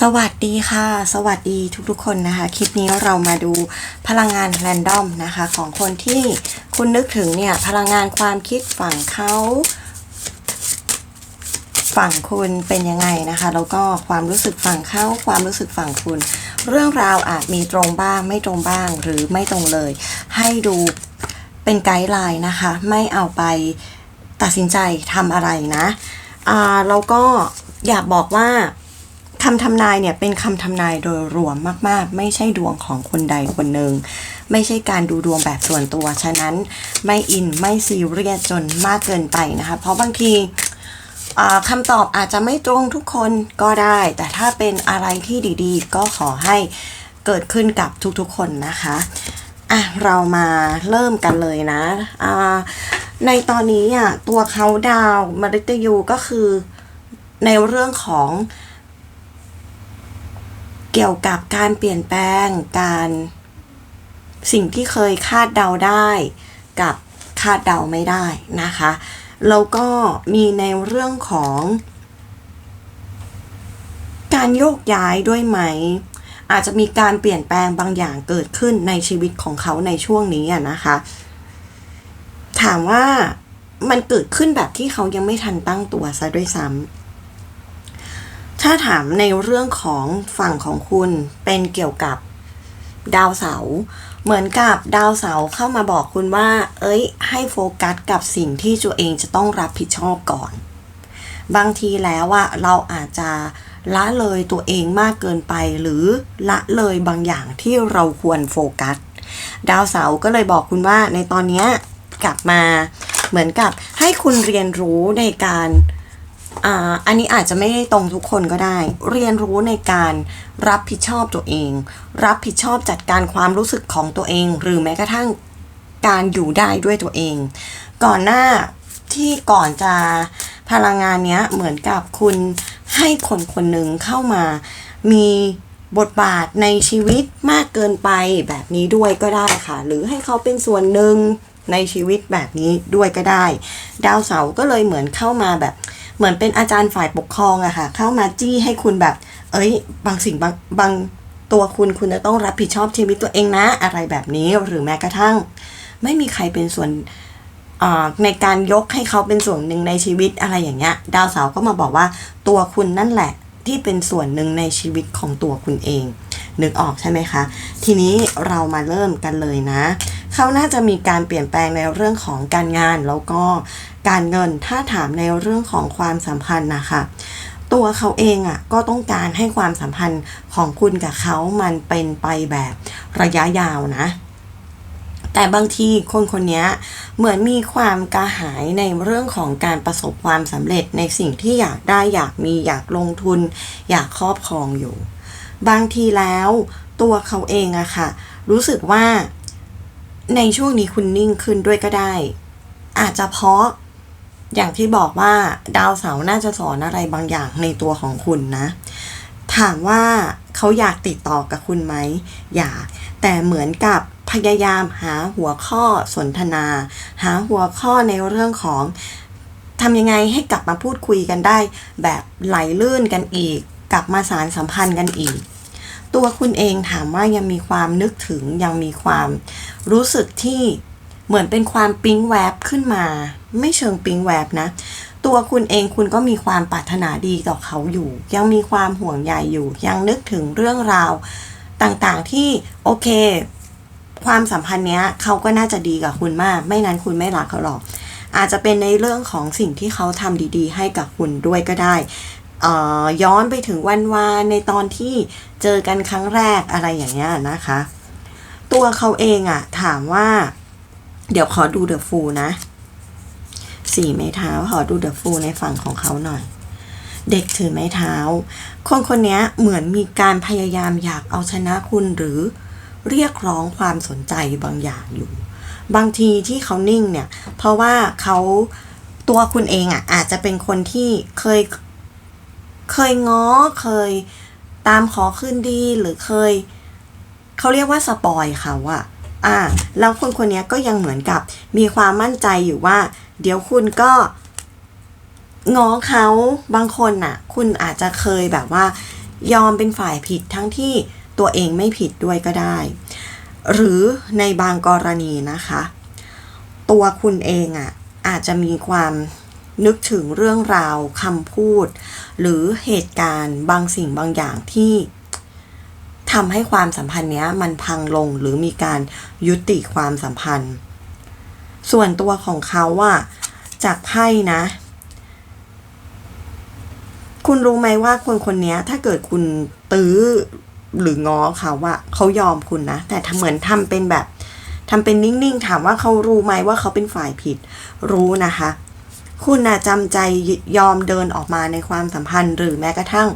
สวัสดีค่ะ สวัสดีทุกๆคนนะคะ คลิปนี้เรามาดูพลังงานแรนดอมนะคะ ของคนที่คุณนึกถึงเนี่ยพลังงานความคิดฝั่งเขาฝั่งคุณเป็นยังไงนะคะแล้วก็ความรู้สึกฝั่งเขาความรู้สึกฝั่งคุณ เรื่องราวอาจมีตรงบ้าง ไม่ตรงบ้างหรือไม่ตรงเลย ให้ดูเป็นไกด์ไลน์นะคะ ไม่เอาไปตัดสินใจทำอะไรนะอ่าแล้วก็อยากบอกว่า คำทำนายเนี่ยเป็นคำทำนายโดยรวมมาก ๆ ไม่ใช่ดวงของคนใดคนหนึ่ง ไม่ใช่การดูดวงแบบส่วนตัว ฉะนั้นไม่อินไม่ซีเรียสจนมากเกินไปนะคะ เพราะบางทีคำตอบอาจจะไม่ตรงทุกคนก็ได้ แต่ถ้าเป็นอะไรที่ดีๆ ก็ขอให้เกิดขึ้นกับทุกๆคนนะคะอะเรามาเริ่มกันเลยนะอ่าในตอนนี้อะตัวเขาดาวมริตยูก็คือในเรื่องของ เกี่ยวกับการเปลี่ยนแปลงการสิ่งที่เคยคาดเดาได้กับคาดเดาไม่ได้นะคะแล้วก็มีในเรื่องของ การโยกย้ายด้วยไหม อาจจะมีการเปลี่ยนแปลงบางอย่างเกิดขึ้นในชีวิตของเขาในช่วงนี้อะนะคะ ถามว่ามันเกิดขึ้นแบบที่เขายังไม่ทันตั้งตัวซะด้วยซ้ำ ถ้าถามในเรื่องของฝั่งของคุณเป็นเกี่ยวกับดาวเสาร์เหมือนกับดาวเสาร์เข้ามาบอกคุณว่า เอ้ย ให้โฟกัสกับสิ่งที่ตัวเองจะต้องรับผิดชอบก่อน บางทีแล้วอะเราอาจจะละเลยตัวเองมากเกินไป หรือละเลยบางอย่างที่เราควรโฟกัส ดาวเสาร์ก็เลยบอกคุณว่าในตอนนี้กลับมาเหมือนกับให้คุณเรียนรู้ในการ อ่าอันนี้อาจจะไม่ได้ตรงทุกคนก็ได้ เรียนรู้ในการรับผิดชอบตัวเอง รับผิดชอบจัดการความรู้สึกของตัวเอง หรือแม้กระทั่งการอยู่ได้ด้วยตัวเอง ก่อนหน้าที่ก่อนจะพลังงานเนี้ยเหมือนกับคุณให้คนคนหนึ่งเข้ามา มีบทบาทในชีวิตมากเกินไปแบบนี้ด้วยก็ได้ค่ะ หรือให้เขาเป็นส่วนหนึ่งในชีวิตแบบนี้ด้วยก็ได้ ดาวเสาร์ก็เลยเหมือนเข้ามาแบบ เหมือนเป็นอาจารย์ฝ่ายปกครองอะค่ะ เข้ามาจี้ให้คุณแบบ เอ้ย บางสิ่งบางบางตัวคุณคุณจะต้องรับผิดชอบชีวิตตัวเองนะ อะไรแบบนี้หรือแม้กระทั่ง ไม่มีใครเป็นส่วนในการยกให้เขาเป็นส่วนหนึ่งในชีวิตอะไรอย่างเงี้ย ดาวเสาร์ก็มาบอกว่าตัวคุณนั่นแหละ ที่เป็นส่วนหนึ่งในชีวิตของตัวคุณเอง นึกออกใช่ไหมคะ ทีนี้เรามาเริ่มกันเลยนะ เขาน่าจะมีการเปลี่ยนแปลงในเรื่องของการงานแล้วก็การเงินถ้าถามในเรื่องของความสัมพันธ์นะคะตัวเขาเองอะก็ต้องการให้ความสัมพันธ์ของคุณกับเขามันเป็นไปแบบระยะยาวนะ แต่บางทีคนคนนี้เหมือนมีความกระหายในเรื่องของการประสบความสำเร็จในสิ่งที่อยากได้อยากมีอยากลงทุน อยากครอบครองอยู่ บางทีแล้วตัวเขาเองอะค่ะ รู้สึกว่าในช่วงนี้คุณนิ่งขึ้นด้วยก็ได้ อาจจะเพราะอย่างที่บอกว่าดาวเสาร์น่าจะสอนอะไรบางอย่างในตัวของคุณนะ ถามว่าเขาอยากติดต่อกับคุณไหมอยาก แต่เหมือนกับ พยายามหาหัวข้อสนทนา หาหัวข้อในเรื่องของทำยังไงให้กลับมาพูดคุยกันได้ แบบไหลลื่นกันอีก กลับมาสารสัมพันธ์กันอีก ตัวคุณเองถามว่ายังมีความนึกถึงยังมีความรู้สึกที่เหมือนเป็นความปิ๊งแวบขึ้นมา ไม่เชิงปิ๊งแวบนะ ตัวคุณเองคุณก็มีความปรารถนาดีต่อเขาอยู่ ยังมีความห่วงใยอยู่ ยังนึกถึงเรื่องราวต่างๆที่โอเค ความสัมพันธ์เนี้ยเขาก็น่าจะดีกับคุณมาก ไม่นั้นคุณไม่รักเขาหรอก อาจจะเป็นในเรื่องของสิ่งที่เขาทำดีๆ ให้กับคุณด้วยก็ได้อ่อย้อนไปถึงวันวานในตอนที่เจอกันครั้งแรกอะไรอย่างเงี้ยนะคะ ตัวเขาเองอะถามว่า เดี๋ยวขอดูเดอะฟูนะสี่ไม้เท้าขอดูเดอะฟูในฝั่งของเขาหน่อย เด็กถือไม้เท้า คนคนนี้เหมือนมีการพยายามอยากเอาชนะคุณหรือ เรียกร้องความสนใจบางอย่างอยู่ บางทีที่เขานิ่งเนี่ย เพราะว่าเขาตัวคุณเองอะอาจจะเป็นคนที่เคยเคยง้อเคยตามขอคืนดีหรือเคย เขาเรียกว่าสปอยเขาอะอ่าแล้วคนคนนี้ก็ยังเหมือนกับมีความมั่นใจอยู่ว่า เดี๋ยวคุณก็ง้อเขาบางคนน่ะ คุณอาจจะเคยแบบว่า ยอมเป็นฝ่ายผิดทั้งที่ ตัวเองไม่ผิดด้วยก็ได้ หรือในบางกรณีนะคะ ตัวคุณเองอะ่ะอาจจะมีความนึกถึงเรื่องราวคำพูด หรือเหตุการณ์บางสิ่งบางอย่างที่ทำให้ความสัมพันธ์เนี้ยมันพังลงหรือมีการยุติความสัมพันธ์ ส่วนตัวของเขาอะจากไพ่นะ คุณรู้ไหมว่าคนคนนี้ถ้าเกิดคุณตื้อ หรือง้อเขาว่าเขายอมคุณนะ แต่ทำเหมือนทำเป็นแบบทำเป็นนิ่งๆ ถามว่าเขารู้ไหมว่าเขาเป็นฝ่ายผิด รู้นะคะ คุณน่ะจำใจยอมเดินออกมาในความสัมพันธ์ หรือแม้กระทั่ง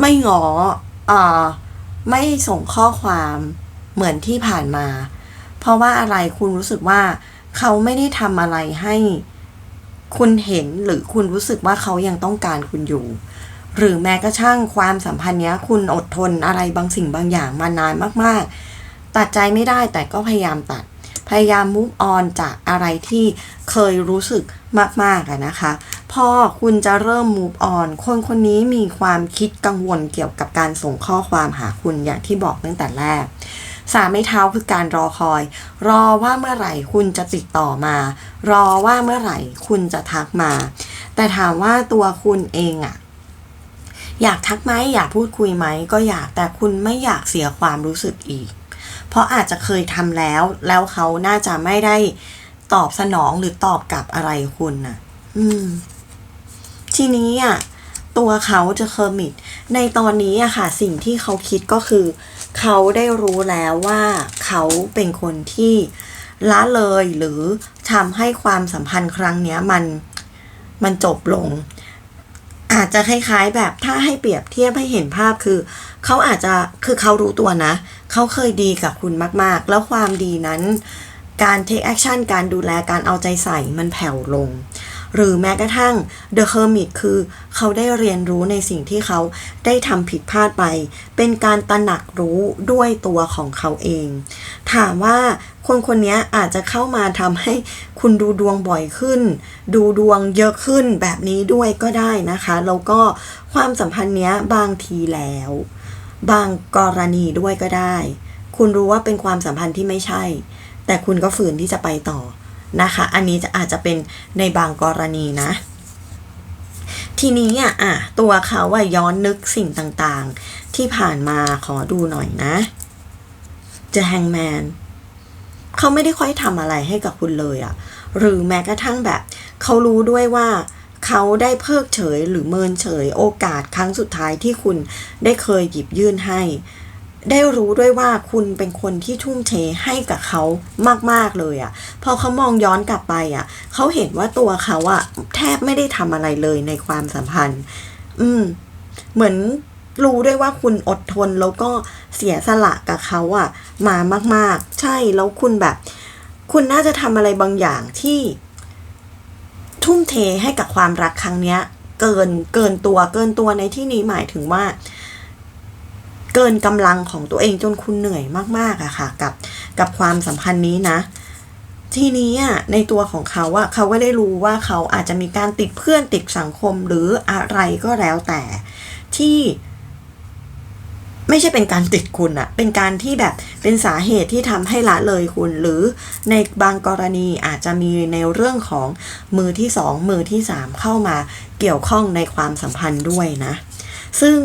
ไม่ง้ออ่าไม่ส่งข้อความเหมือนที่ผ่านมา เพราะว่าอะไรคุณรู้สึกว่าเขาไม่ได้ทำอะไรให้คุณเห็นหรือคุณรู้สึกว่าเขายังต้องการคุณอยู่ หรือแม้กระทั่งความสัมพันธ์เนี้ย คุณอดทนอะไรบางสิ่งบางอย่างมานานมาก ๆ ตัดใจไม่ได้แต่ก็พยายามตัด พยายาม move on จากอะไรที่เคยรู้สึกมากๆอะนะคะ พอคุณจะเริ่ม move on คนคนนี้มีความคิดกังวลเกี่ยวกับการส่งข้อความหาคุณอย่างที่บอกตั้งแต่แรกสามไม้เท้าคือการรอคอย รอว่าเมื่อไหร่คุณจะติดต่อมา รอว่าเมื่อไหร่คุณจะทักมา แต่ถามว่าตัวคุณเองอะ อยากทักไหมอยากพูดคุยไหมก็อยากแต่คุณไม่อยากเสียความรู้สึกอีก เพราะอาจจะเคยทำแล้ว แล้วเขาน่าจะไม่ได้ตอบสนองหรือตอบกลับอะไรคุณน่ะ อืม ทีนี้อะตัวเขาจะเคอร์มิตในตอนนี้อะค่ะ สิ่งที่เขาคิดก็คือ เขาได้รู้แล้วว่าเขาเป็นคนที่ละเลยหรือทำให้ความสัมพันธ์ครั้งเนี้ยมันมันจบลง อาจจะคล้ายๆแบบถ้าให้เปรียบเทียบให้เห็นภาพคือ เขาอาจจะคือเขารู้ตัวนะ เขาเคยดีกับคุณมากๆ แล้วความดีนั้น การ take action การดูแลการเอาใจใส่มันแผ่วลง หรือแม้กระทั่ง The Hermit คือเขาได้เรียนรู้ในสิ่งที่เขาได้ทำผิดพลาดไป เป็นการตระหนักรู้ด้วยตัวของเขาเอง ถามว่าคนคนนี้อาจจะเข้ามาทำให้คุณดูดวงบ่อยขึ้น ดูดวงเยอะขึ้นแบบนี้ด้วยก็ได้นะคะ แล้วก็ความสัมพันธ์เนี้ยบางทีแล้ว บางกรณีด้วยก็ได้ คุณรู้ว่าเป็นความสัมพันธ์ที่ไม่ใช่ แต่คุณก็ฝืนที่จะไปต่อ นะคะ อันนี้จะอาจจะเป็นในบางกรณีนะ ทีนี้อะอะตัวเขาว่าย้อนนึกสิ่งต่างๆ ที่ผ่านมาขอดูหน่อยนะจะแฮงแมนเขาไม่ได้ค่อยทำอะไรให้กับคุณเลยอะ่ะหรือแม้กระทั่งแบบเขารู้ด้วยว่าเขาได้เพิกเฉยหรือเมินเฉยโอกาสครั้งสุดท้ายที่คุณได้เคยหยิบยื่นให้ ได้รู้ด้วยว่าคุณเป็นคนที่ทุ่มเทให้กับเขามาก ๆ เลยอะ่ะ พอเขามองย้อนกลับไปอะ่ะ เขาเห็นว่าตัวเขาอะ่ะ แทบไม่ได้ทำอะไรเลยในความสัมพันธ์ อืม เหมือนรู้ด้วยว่าคุณอดทนแล้วก็เสียสละกับเขาอะมามาก ๆ ใช่แล้วคุณแบบ คุณน่าจะทำอะไรบางอย่างที่ ทุ่มเทให้กับความรักครั้งเนี้ย เกินเกินตัวเกินตัวในที่นี้หมายถึงว่า เกินกำลังของตัวเองจนคุณเหนื่อยมากๆอะค่ะ กับกับความสัมพันธ์นี้นะ ทีนี้อะในตัวของเขาอะเขาก็ได้รู้ว่าเขาอาจจะมีการติดเพื่อนติดสังคมหรืออะไรก็แล้วแต่ที่ไม่ใช่เป็นการติดคุณอะเป็นการที่แบบเป็นสาเหตุที่ทำให้ละเลยคุณ หรือในบางกรณีอาจจะมีในเรื่องของมือที่สองมือที่สามเข้ามาเกี่ยวข้องในความสัมพันธ์ด้วยนะ ซึ่ง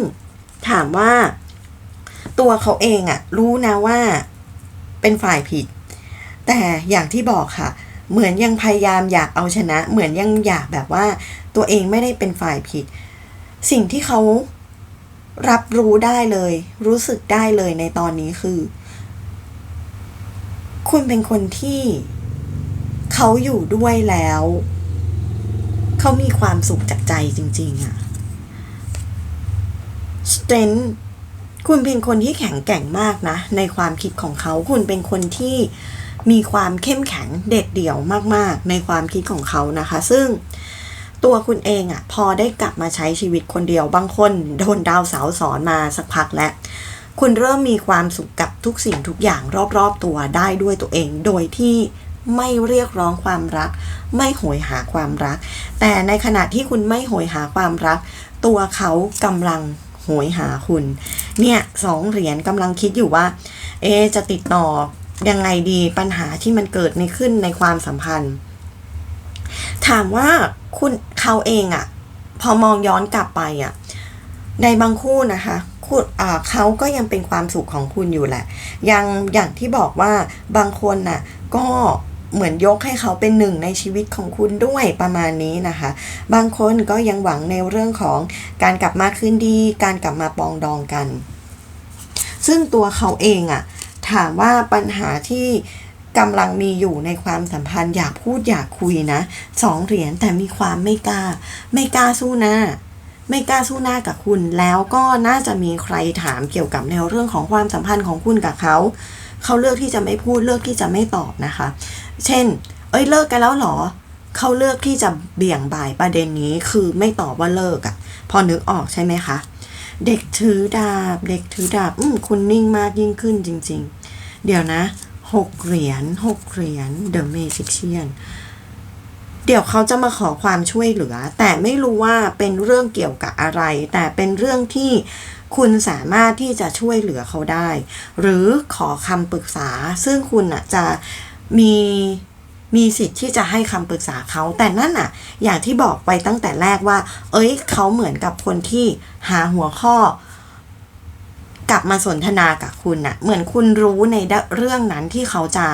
ถามว่า ตัวเขาเองอะรู้นะว่าเป็นฝ่ายผิด แต่อย่างที่บอกค่ะ เหมือนยังพยายามอยากเอาชนะ เหมือนยังอยากแบบว่า ตัวเองไม่ได้เป็นฝ่ายผิด สิ่งที่เขารับรู้ได้เลย รู้สึกได้เลยในตอนนี้คือ คุณเป็นคนที่เขาอยู่ด้วยแล้ว เขามีความสุขจากใจจริง ๆอะ strength คุณเป็นคนที่แข็งแกร่งมากนะ ในความคิดของเขาคุณเป็นคนที่มีความเข้มแข็งเด็ดเดี่ยวมาก ๆ ในความคิดของเขานะคะ ซึ่งตัวคุณเองอะ่ะ พอได้กลับมาใช้ชีวิตคนเดียวบางคนโดนดาวเสาสอนมาสักพักแล้ว คุณเริ่มมีความสุขกับทุกสิ่งทุกอย่างรอบ ๆ ตัวได้ด้วยตัวเอง โดยที่ไม่เรียกร้องความรัก ไม่โหยหาความรัก แต่ในขณะที่คุณไม่โหยหาความรัก ตัวเขากำลัง โหยหาคุณ เนี่ยสองเหรียญกำลังคิดอยู่ว่า เอ จะติดต่อยังไงดีปัญหาที่มันเกิดในขึ้นในความสัมพันธ์ ถามว่าคุณเขาเองอะพอมองย้อนกลับไปอะในบางคู่นะคะคุณอ่าเขาก็ยังเป็นความสุขของคุณอยู่แหละ ยังอย่างที่บอกว่าบางคนน่ะ ก็ เหมือนยกให้เขาเป็นหนึ่งในชีวิตของคุณด้วยประมาณนี้นะคะ บางคนก็ยังหวังในเรื่องของการกลับมาคืนดี การกลับมาปองดองกัน ซึ่งตัวเขาเองอะถามว่าปัญหาที่กำลังมีอยู่ในความสัมพันธ์อยากพูดอยากคุยนะสองเหรียญแต่มีความไม่กล้า ไม่กล้าสู้หน้า ไม่กล้าสู้หน้ากับคุณ แล้วก็น่าจะมีใครถามเกี่ยวกับแนวเรื่องของความสัมพันธ์ของคุณกับเขา เขาเลือกที่จะไม่พูดเลือกที่จะไม่ตอบนะคะ เช่น เอ้ยเลิกกันแล้วหรอเขาเลือกที่จะเบี่ยงบ่ายประเด็นนี้คือไม่ตอบว่าเลิกอะพอนึกออกใช่ไหมคะ เด็กถือดาบ เด็กถือดาบ อืมคุณนิ่งมากยิ่งขึ้นจริง ๆ เดี๋ยวนะหกเหรียญหกเหรียญ The Magician เดี๋ยวเขาจะมาขอความช่วยเหลือ แต่ไม่รู้ว่าเป็นเรื่องเกี่ยวกับอะไร แต่เป็นเรื่องที่ คุณสามารถที่จะช่วยเหลือเขาได้ หรือขอคำปรึกษา ซึ่งคุณอะจะมีมีสิทธิ์ที่จะให้คำปรึกษาเขา แต่นั่นอะ อย่างที่บอกไปตั้งแต่แรกว่า เอ้ย เขาเหมือนกับคนที่หาหัวข้อ กลับมาสนทนากับคุณน่ะ เหมือนคุณรู้ในเรื่องนั้นที่เขาจะ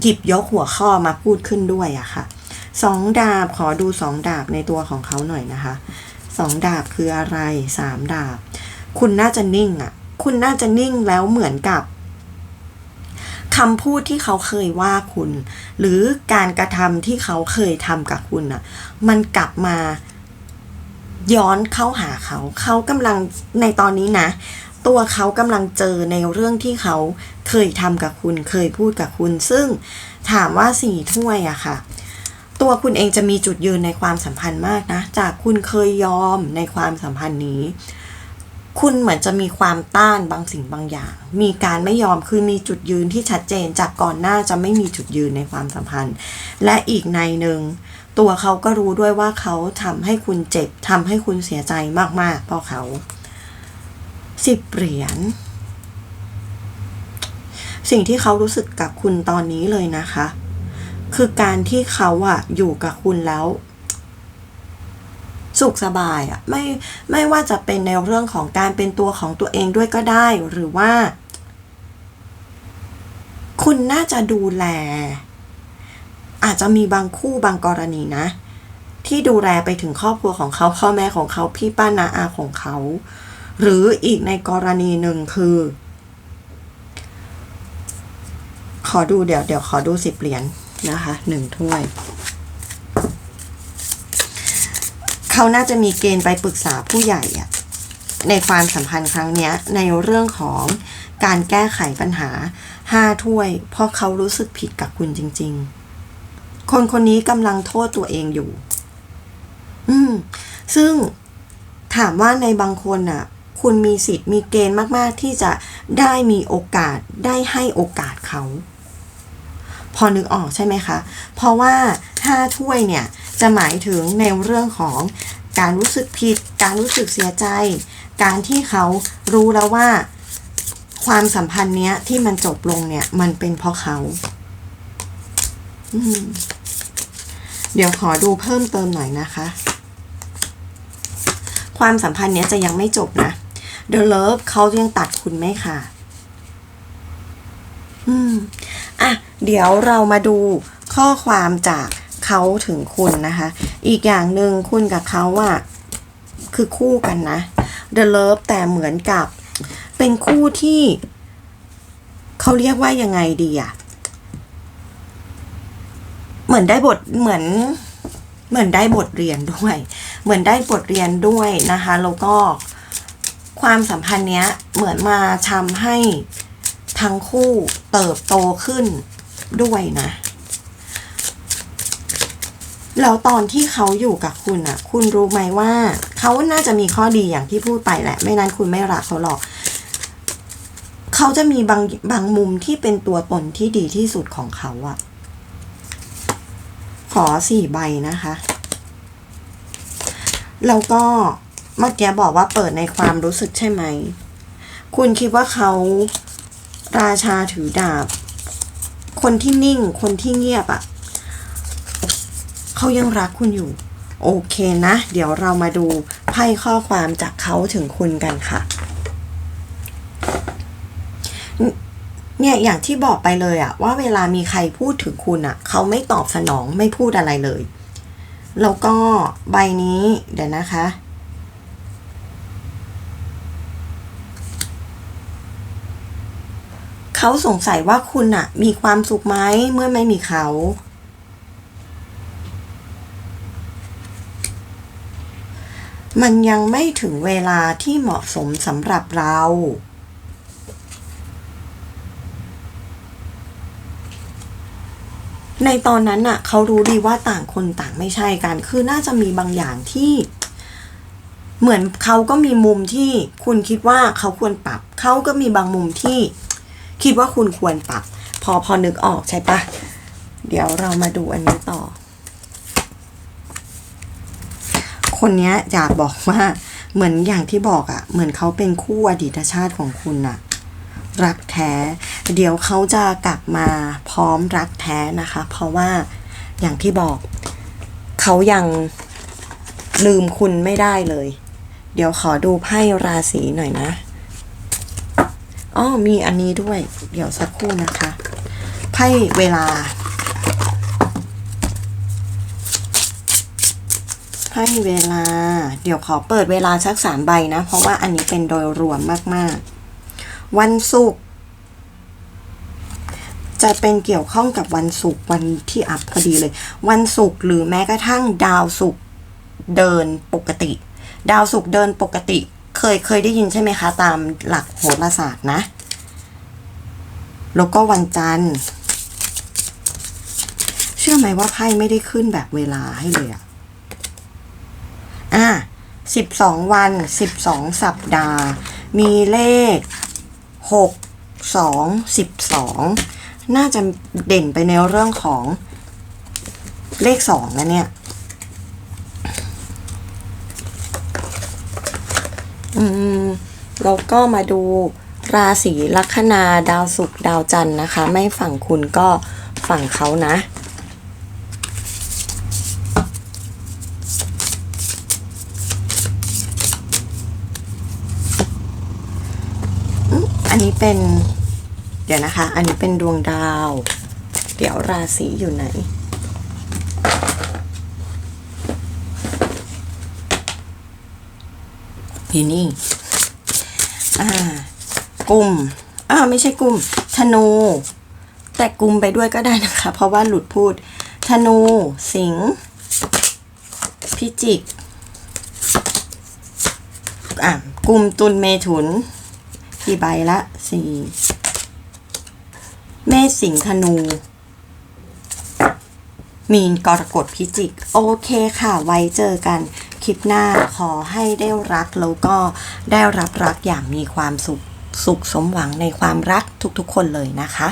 หยิบยกหัวข้อมาพูดขึ้นด้วยอะค่ะสองดาบขอดูสองดาบในตัวของเขาหน่อยนะคะสองดาบคืออะไรสามดาบ คุณน่าจะนิ่งอะคุณน่าจะนิ่งแล้วเหมือนกับคำพูดที่เขาเคยว่าคุณ หรือการกระทำที่เขาเคยทำกับคุณอะมันกลับมาย้อนเข้าหาเขา เขากำลังในตอนนี้นะ ตัวเขากำลังเจอในเรื่องที่เขาเคยทำกับคุณ เคยพูดกับคุณ ซึ่งถามว่าสี่ถ้วยอะค่ะ ตัวคุณเองจะมีจุดยืนในความสัมพันธ์มากนะ จากคุณเคยยอมในความสัมพันธ์นี้ คุณเหมือนจะมีความต้านบางสิ่งบางอย่าง มีการไม่ยอมคือมีจุดยืนที่ชัดเจนจากก่อนหน้าจะไม่มีจุดยืนในความสัมพันธ์ และอีกในหนึ่งตัวเขาก็รู้ด้วยว่าเขาทำให้คุณเจ็บทำให้คุณเสียใจมากๆเพราะเขาสิบเหรียญสิ่งที่เขารู้สึกกับคุณตอนนี้เลยนะคะ คือการที่เขาอะอยู่กับคุณแล้ว สุขสบายอะไม่ไม่ว่าจะเป็นในเรื่องของการเป็นตัวของตัวเองด้วยก็ได้ หรือว่า คุณน่าจะดูแล อาจจะมีบางคู่บางกรณีนะ ที่ดูแลไปถึงครอบครัวของเขาพ่อแม่ของเขาพี่ป้านาอาของเขา หรืออีกในกรณีหนึ่งคือ ขอดูเดี๋ยวเดี๋ยวขอดูสิบเหรียญนะคะหนึ่งถ้วย เขาน่าจะมีเกณฑ์ไปปรึกษาผู้ใหญ่อะในความสัมพันธ์ครั้งนี้ในเรื่องของการแก้ไขปัญหาห้าถ้วย เพราะเขารู้สึกผิดกับคุณจริง ๆ คนคนนี้กำลังโทษตัวเองอยู่ อืม ซึ่งถามว่าในบางคนอะ คุณมีสิทธิ์มีเกณฑ์มาก ๆ ที่จะได้มีโอกาสได้ให้โอกาสเขา พอนึกออกใช่ไหมคะ เพราะว่าห้าถ้วยเนี่ย จะหมายถึงในเรื่องของการรู้สึกผิด การรู้สึกเสียใจ การที่เขารู้แล้วว่าความสัมพันธ์เนี้ยที่มันจบลงเนี่ยมันเป็นเพราะเขาเดี๋ยวขอดูเพิ่มเติมหน่อยนะคะ ความสัมพันธ์เนี้ยจะยังไม่จบนะ The Love เขายังตัดคุณไม่ค่ะ อืม อะ เดี๋ยวเรามาดูข้อความจาก เขาถึงคุณนะคะ อีกอย่างหนึ่งคุณกับเขาอะคือคู่กันนะ The Love แต่เหมือนกับเป็นคู่ที่ เขาเรียกว่ายังไงดีอะเหมือนได้บทเหมือนเหมือนได้บทเรียนด้วย เหมือนได้บทเรียนด้วยนะคะแล้วก็ความสัมพันธ์เนี้ยเหมือนมาทำให้ทั้งคู่เติบโตขึ้นด้วยนะ แล้วตอนที่เขาอยู่กับคุณอะคุณรู้ไหมว่า เขาน่าจะมีข้อดีอย่างที่พูดไปแหละ ไม่นั้นคุณไม่รักเขาหรอก เขาจะมีบางบางมุมที่เป็นตัวตนที่ดีที่สุดของเขาอะขอสี่ใบนะคะ แล้วก็เมื่อกี้บอกว่าเปิดในความรู้สึกใช่ไหม คุณคิดว่าเขาราชาถือดาบ คนที่นิ่ง คนที่เงียบอะ่ะ เขายังรักคุณอยู่ โอเคนะ เดี๋ยวเรามาดูไพ่ข้อความจากเขาถึงคุณกันค่ะ เนี่ยอย่างที่บอกไปเลยอะว่าเวลามีใครพูดถึงคุณอะเขาไม่ตอบสนองไม่พูดอะไรเลย แล้วก็ใบนี้เดี๋ยวนะคะเขาสงสัยว่าคุณอะมีความสุขไหมเมื่อไม่มีเขา มันยังไม่ถึงเวลาที่เหมาะสมสำหรับเรา ในตอนนั้นน่ะเขารู้ดีว่าต่างคนต่างไม่ใช่กัน คือน่าจะมีบางอย่างที่ เหมือนเขาก็มีมุมที่คุณคิดว่าเขาควรปรับ เขาก็มีบางมุมที่ คิดว่าคุณควรปรับ พอพอนึกออกใช่ปะเดี๋ยวเรามาดูอันนี้ต่อ คนเนี้ยอยากบอกว่าเหมือนอย่างที่บอกอะ่ะ เหมือนเขาเป็นคู่อดีตชาติของคุณน่ะ รักแท้ เดี๋ยวเขาจะกลับมาพร้อมรักแท้นะคะ เพราะว่าอย่างที่บอก เขายังลืมคุณไม่ได้เลย เดี๋ยวขอดูไพ่ราศีหน่อยนะอ๋อมีอันนี้ด้วย เดี๋ยวสักครู่นะคะ ไพ่เวลา ให้เวลา เดี๋ยวขอเปิดเวลาสักสามใบนะ เพราะว่าอันนี้เป็นโดยรวมมากๆ วันศุกร์จะเป็นเกี่ยวข้องกับวันศุกร์วันที่อัพพอดีเลย วันศุกร์หรือแม้กระทั่งดาวศุกร์เดินปกติ ดาวศุกร์เดินปกติ เคยเคยได้ยินใช่ไหมคะ ตามหลักโหราศาสตร์นะ แล้วก็วันจันทร์ เชื่อไหมว่าไพ่ไม่ได้ขึ้นแบบเวลาให้เลยอะ อะสิบสองวันสิบสองสัปดาห์ มีเลขหกสองสิบสองน่าจะเด่นไปในเรื่องของเลขสองนะเนี่ยอืมแล้วก็มาดูราศีลัคนาดาวศุกร์ดาวจันทร์นะคะ ไม่ฝั่งคุณก็ฝั่งเขานะ อันนี้ เป็น เดี๋ยวนะคะ อันนี้เป็นดวงดาว เดี๋ยวราศีอยู่ไหน อยู่นี่ อ่า กุมอ่าไม่ใช่กุม ธนู แต่กุมไปด้วยก็ได้นะคะ เพราะว่าหลุดพูด ธนู สิงห์พิจิก อะ กุมตุลเมถุน กี่ใบละสี่เมษสิงธนู มีนกรกฎพิจิก โอเคค่ะ ไว้เจอกันคลิปหน้าขอให้ได้รักแล้วก็ได้รับรักอย่างมีความสุข สุขสมหวังในความรักทุกๆคนเลยนะคะ